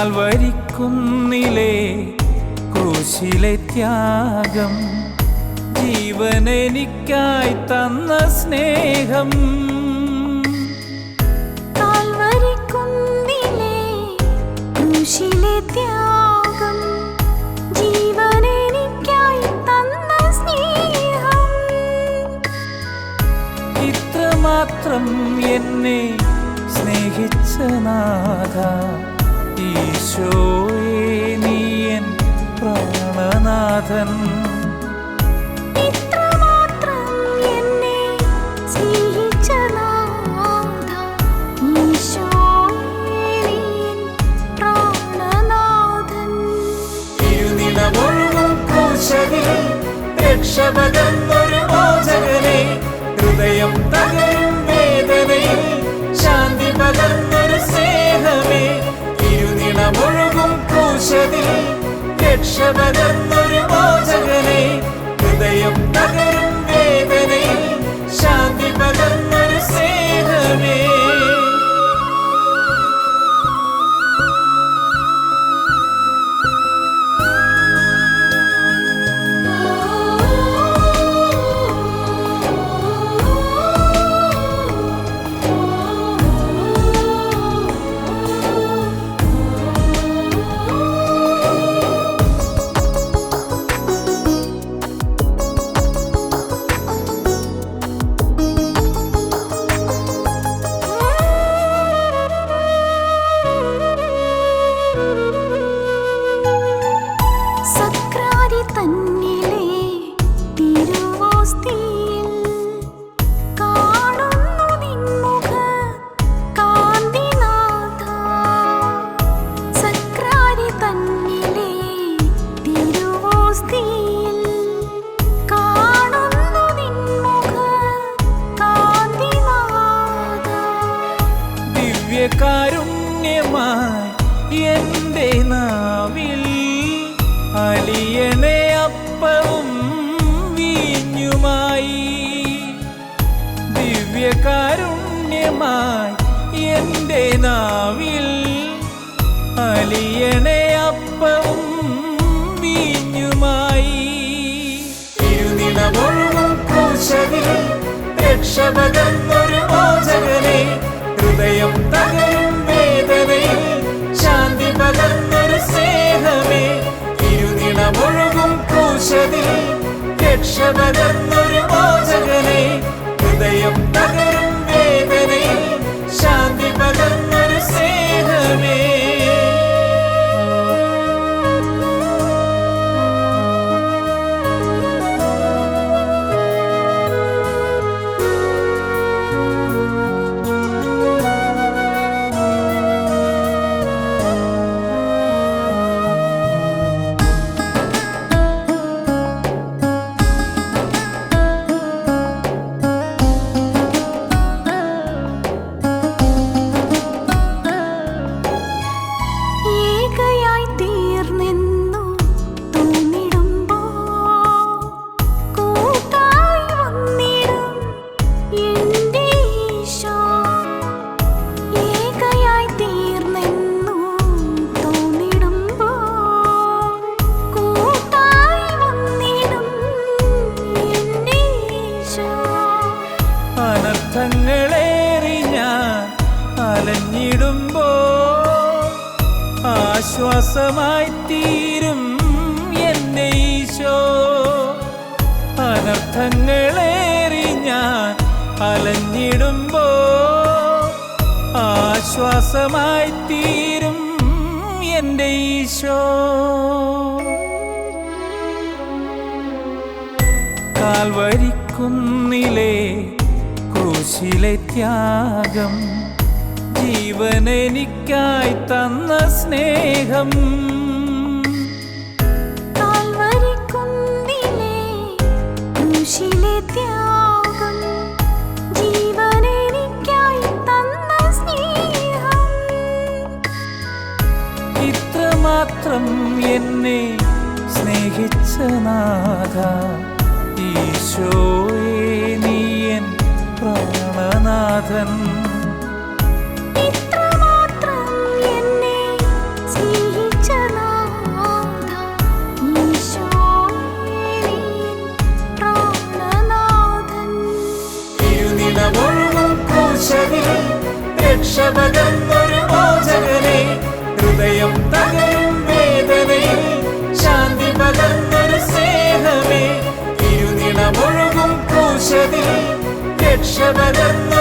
കാൽവരിക്കുന്നിലെ ക്രൂശിലെ ത്യാഗം ജീവനെനിക്കായി തന്ന സ്നേഹം. കാൽവരിക്കുന്നിലെ ക്രൂശിലെ ത്യാഗം ജീവനെനിക്കായി തന്ന സ്നേഹം. ഇത്രമാത്രം എന്നെ സ്നേഹിച്ച നാഥ ഈശോയെ നീയൻ പ്രാണനാഥൻ. ഇത്രമാത്രം ദിവ്യകാരുണ്യമായി എന്റെ നാവിൽ അലിയണേ അപ്പവും വീഞ്ഞുമായി. ദിവ്യകാരുണ്യമായി എന്റെ നാവിൽ അലിയണേ അപ്പവും വീഞ്ഞുമായി. ക്രൂശിൽ രക്ഷപകർന്നൊരു മോചകനെ ഹൃദയം തകരും വേദനയിൽ ശാന്തി പകർന്നൊരു സ്നേഹമേ. ഇരുനിണമൊഴുകും ക്രൂശതിൽ രക്ഷ പകർന്നൊരു മോചകനെ. ഹൃദയം ആശ്വാസമായി തീരും എന്റെ ഈശോ. അനർത്ഥങ്ങളേറി ഞാൻ അലഞ്ഞിടുമ്പോ ആശ്വാസമായി തീരും എന്റെ ഈശോ. കാൽവരിക്കുന്നിലെ ക്രൂശിലെ ത്യാഗം ജീവനെനിക്കായി തന്ന സ്നേഹം. എന്നെ സ്നേഹിച്ച നാഥ ഈശോയെ നീയൻ പ്രാണനാഥൻ. രക്ഷപകർന്നൊരു മോചകനെ ഹൃദയം തകരും വേദനയിൽ ശാന്തി പകർന്നൊരു സ്നേഹമേ ഇരുനിളമൊഴുകും ക്രൂശതിൽ രക്ഷപകർന്നു